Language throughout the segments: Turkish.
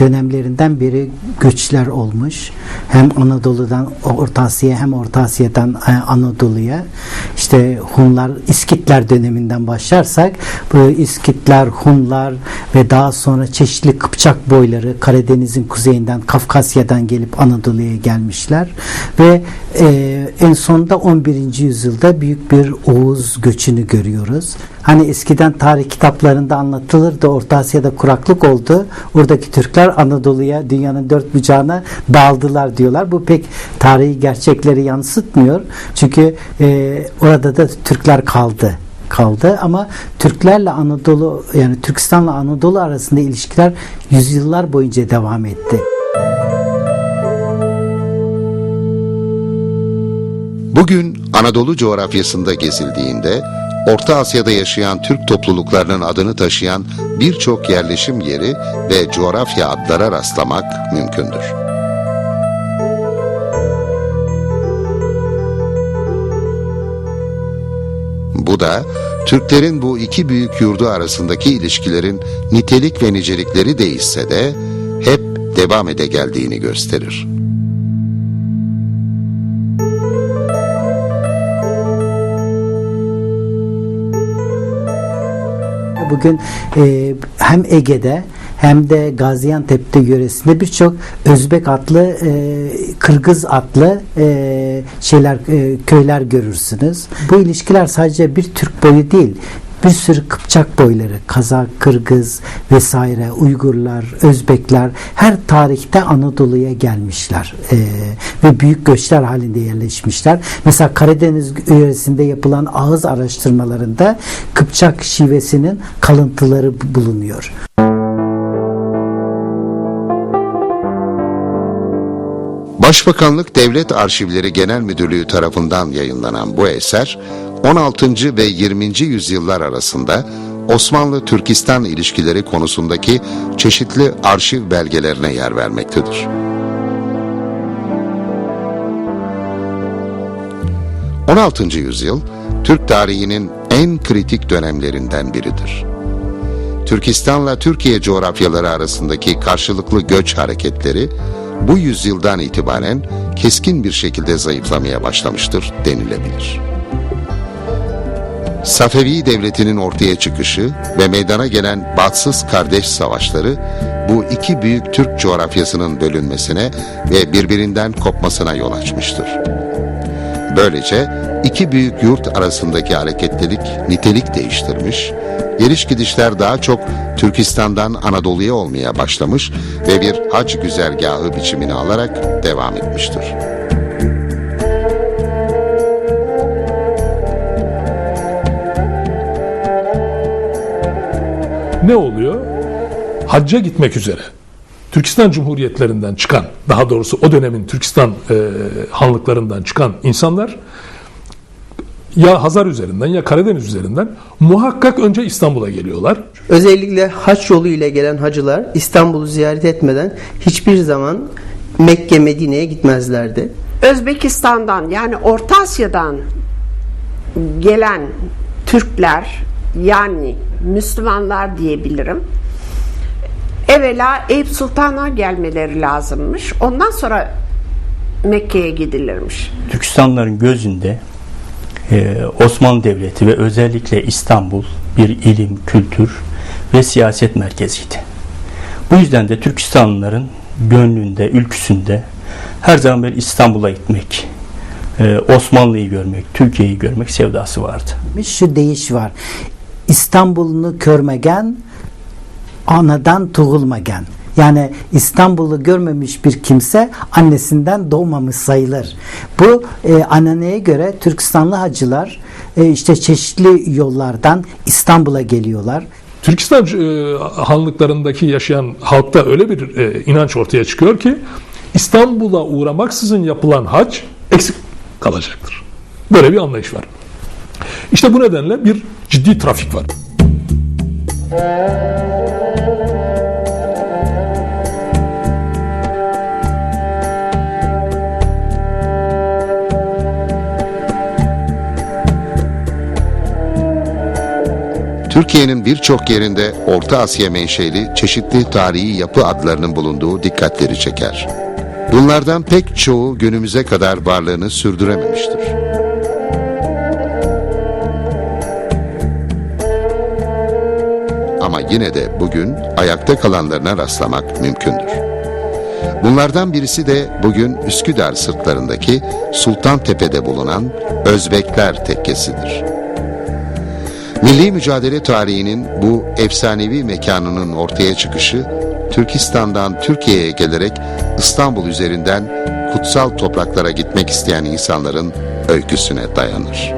dönemlerinden beri göçler olmuş. Hem Anadolu'dan Orta Asya'ya hem Orta Asya'dan e, Anadolu'ya. İşte Hunlar, İskitler döneminden başlarsak bu İskitler, Hunlar ve daha sonra çeşitli Kıpçak boyları Karadeniz'in kuzeyinden Kafkasya'dan gelip Anadolu'ya gelmişler ve e, en sonunda 11. yüzyılda büyük bir Oğuz göçünü görüyoruz. Hani eskiden tarih kitaplarında anlatılırdı Orta Asya'da kuraklık oldu. Oradaki Türkler Anadolu'ya dünyanın dört bucağına dağıldılar diyorlar. Bu pek tarihi gerçekleri yansıtmıyor. Çünkü e, orada da Türkler kaldı kaldı ama Türklerle Anadolu yani Türkistan'la Anadolu arasında ilişkiler yüzyıllar boyunca devam etti. Bugün Anadolu coğrafyasında gezildiğinde Orta Asya'da yaşayan Türk topluluklarının adını taşıyan birçok yerleşim yeri ve coğrafya adlara rastlamak mümkündür. Bu da Türklerin bu iki büyük yurdu arasındaki ilişkilerin nitelik ve nicelikleri değişse de hep devam ede geldiğini gösterir. Bugün e, hem Ege'de hem de Gaziantep'te yöresinde birçok Özbek adlı, e, Kırgız adlı e, şeyler e, köyler görürsünüz. Bu ilişkiler sadece bir Türk boyu değil, bir sürü Kıpçak boyları, Kazak, Kırgız vesaire, Uygurlar, Özbekler her tarihte Anadolu'ya gelmişler ee, ve büyük göçler halinde yerleşmişler. Mesela Karadeniz yöresinde yapılan ağız araştırmalarında Kıpçak şivesinin kalıntıları bulunuyor. Başbakanlık Devlet Arşivleri Genel Müdürlüğü tarafından yayınlanan bu eser 16. ve 20. yüzyıllar arasında Osmanlı Türkistan ilişkileri konusundaki çeşitli arşiv belgelerine yer vermektedir. ...16. yüzyıl Türk tarihinin en kritik dönemlerinden biridir. Türkistan'la Türkiye coğrafyaları arasındaki karşılıklı göç hareketleri bu yüzyıldan itibaren keskin bir şekilde zayıflamaya başlamıştır denilebilir. Safevi Devleti'nin ortaya çıkışı ve meydana gelen batsız kardeş savaşları bu iki büyük Türk coğrafyasının bölünmesine ve birbirinden kopmasına yol açmıştır. Böylece iki büyük yurt arasındaki hareketlilik nitelik değiştirmiş, geliş gidişler daha çok Türkistan'dan Anadolu'ya olmaya başlamış ve bir hac güzergahı biçimini alarak devam etmiştir. Ne oluyor? Hacca gitmek üzere. Türkistan Cumhuriyetlerinden çıkan, daha doğrusu o dönemin Türkistan e, hanlıklarından çıkan insanlar ya Hazar üzerinden ya Karadeniz üzerinden muhakkak önce İstanbul'a geliyorlar. Özellikle haç yolu ile gelen hacılar İstanbul'u ziyaret etmeden hiçbir zaman Mekke, Medine'ye gitmezlerdi. Özbekistan'dan yani Orta Asya'dan gelen Türkler yani Müslümanlar diyebilirim. Evvela Eyüp Sultan'a gelmeleri lazımmış. Ondan sonra Mekke'ye gidilirmiş. Türkistanlıların gözünde e, Osmanlı Devleti ve özellikle İstanbul bir ilim, kültür ve siyaset merkeziydi. Bu yüzden de Türkistanlıların gönlünde, ülküsünde her zaman bir İstanbul'a gitmek, e, Osmanlı'yı görmek, Türkiye'yi görmek sevdası vardı. Şu değiş var. İstanbul'unu körmegen anadan tuğulmagen. Yani İstanbul'u görmemiş bir kimse annesinden doğmamış sayılır. Bu e, ananeye göre Türkistanlı hacılar e, işte çeşitli yollardan İstanbul'a geliyorlar. Türkistan e, hanlıklarındaki yaşayan halkta öyle bir e, inanç ortaya çıkıyor ki İstanbul'a uğramaksızın yapılan hac eksik kalacaktır. Böyle bir anlayış var. İşte bu nedenle bir ciddi trafik var. Türkiye'nin birçok yerinde Orta Asya menşeli çeşitli tarihi yapı adlarının bulunduğu dikkatleri çeker. Bunlardan pek çoğu günümüze kadar varlığını sürdürememiştir. Ama yine de bugün ayakta kalanlarına rastlamak mümkündür. Bunlardan birisi de bugün Üsküdar sırtlarındaki Sultantepe'de bulunan Özbekler Tekkesi'dir. Milli mücadele tarihinin bu efsanevi mekanının ortaya çıkışı, Türkistan'dan Türkiye'ye gelerek İstanbul üzerinden kutsal topraklara gitmek isteyen insanların öyküsüne dayanır.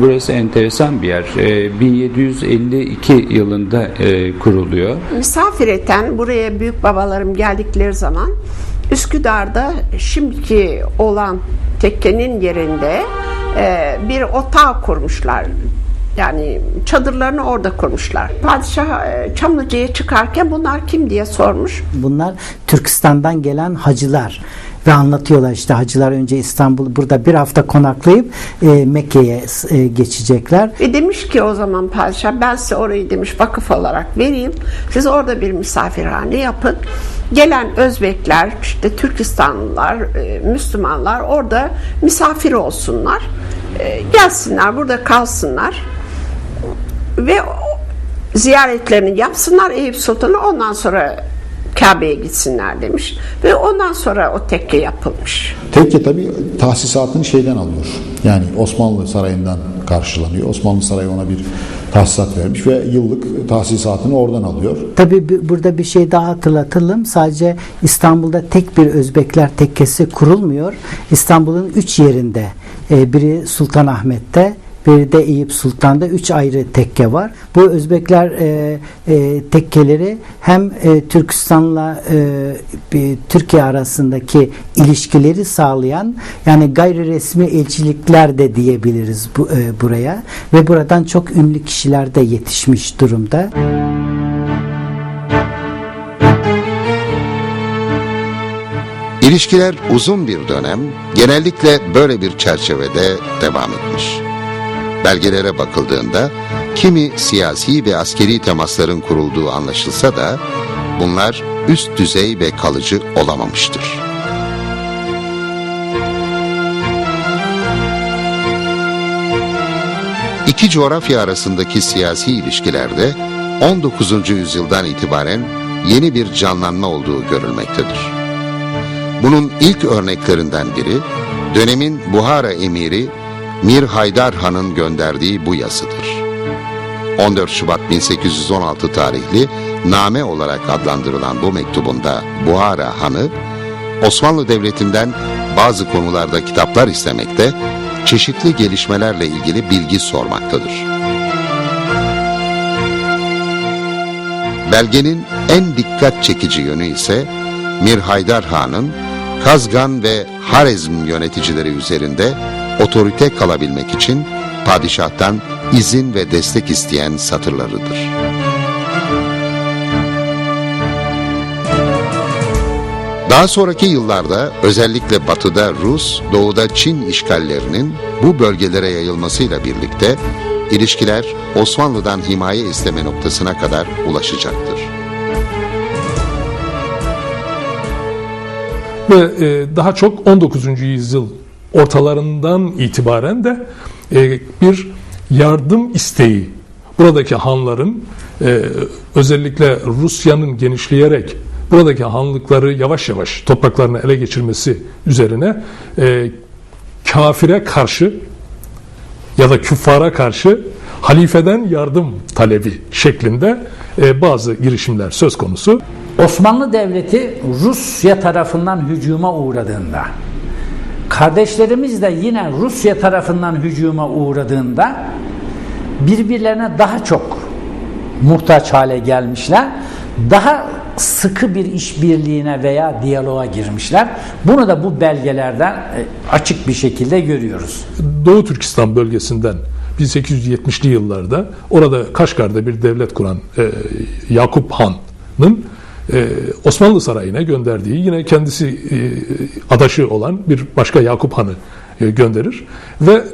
Burası enteresan bir yer. Ee, 1752 yılında e, kuruluyor. misafir eten buraya büyük babalarım geldikleri zaman Üsküdar'da şimdiki olan tekkenin yerinde e, bir otağı kurmuşlar. Yani çadırlarını orada kurmuşlar. Padişah e, Çamlıca'ya çıkarken bunlar kim diye sormuş. Bunlar Türkistan'dan gelen hacılar ve anlatıyorlar işte hacılar önce İstanbul burada bir hafta konaklayıp e, Mekke'ye e, geçecekler. Ve demiş ki o zaman padişah ben size orayı demiş vakıf olarak vereyim. Siz orada bir misafirhane yapın. Gelen Özbekler, işte Türkistanlılar, e, Müslümanlar orada misafir olsunlar. E, gelsinler, burada kalsınlar. Ve ziyaretlerini yapsınlar Eyüp Sultan'a ondan sonra Kabe'ye gitsinler demiş. Ve ondan sonra o tekke yapılmış. Tekke tabi tahsisatını şeyden alıyor. Yani Osmanlı Sarayı'ndan karşılanıyor. Osmanlı Sarayı ona bir tahsisat vermiş ve yıllık tahsisatını oradan alıyor. Tabii bi- burada bir şey daha hatırlatalım. Sadece İstanbul'da tek bir Özbekler tekkesi kurulmuyor. İstanbul'un üç yerinde. e, biri Sultanahmet'te, biri de Eyüp Sultan'da üç ayrı tekke var. Bu Özbekler e, e, tekkeleri hem e, Türkistan'la e, bir- Türkiye arasındaki ilişkileri sağlayan yani gayri resmi elçilikler de diyebiliriz bu, e, buraya ve buradan çok ünlü kişiler de yetişmiş durumda. İlişkiler uzun bir dönem genellikle böyle bir çerçevede devam etmiş. Belgelere bakıldığında kimi siyasi ve askeri temasların kurulduğu anlaşılsa da bunlar üst düzey ve kalıcı olamamıştır. İki coğrafya arasındaki siyasi ilişkilerde 19. yüzyıldan itibaren yeni bir canlanma olduğu görülmektedir. Bunun ilk örneklerinden biri dönemin Buhara emiri Mir Haydar Han'ın gönderdiği bu yazıdır. 14 Şubat 1816 tarihli name olarak adlandırılan bu mektubunda Buhara Han'ı Osmanlı Devleti'nden bazı konularda kitaplar istemekte, çeşitli gelişmelerle ilgili bilgi sormaktadır. Belgenin en dikkat çekici yönü ise Mir Haydar Han'ın Kazgan ve Harezm yöneticileri üzerinde otorite kalabilmek için padişahtan izin ve destek isteyen satırlarıdır. Daha sonraki yıllarda özellikle batıda Rus, doğuda Çin işgallerinin bu bölgelere yayılmasıyla birlikte ilişkiler Osmanlı'dan himaye isteme noktasına kadar ulaşacaktır. Ve e, daha çok 19. yüzyıl ortalarından itibaren de e, bir yardım isteği buradaki hanların e, özellikle Rusya'nın genişleyerek buradaki hanlıkları yavaş yavaş topraklarını ele geçirmesi üzerine e, kafire karşı ya da küffara karşı halifeden yardım talebi şeklinde bazı girişimler söz konusu. Osmanlı Devleti Rusya tarafından hücuma uğradığında, kardeşlerimiz de yine Rusya tarafından hücuma uğradığında birbirlerine daha çok muhtaç hale gelmişler. Daha sıkı bir işbirliğine veya diyaloğa girmişler. Bunu da bu belgelerden e, açık bir şekilde görüyoruz. Doğu Türkistan bölgesinden 1870'li yıllarda orada Kaşgar'da bir devlet kuran e, Yakup Han'ın e, Osmanlı Sarayı'na gönderdiği yine kendisi e, adaşı olan bir başka Yakup Han'ı e, gönderir. Ve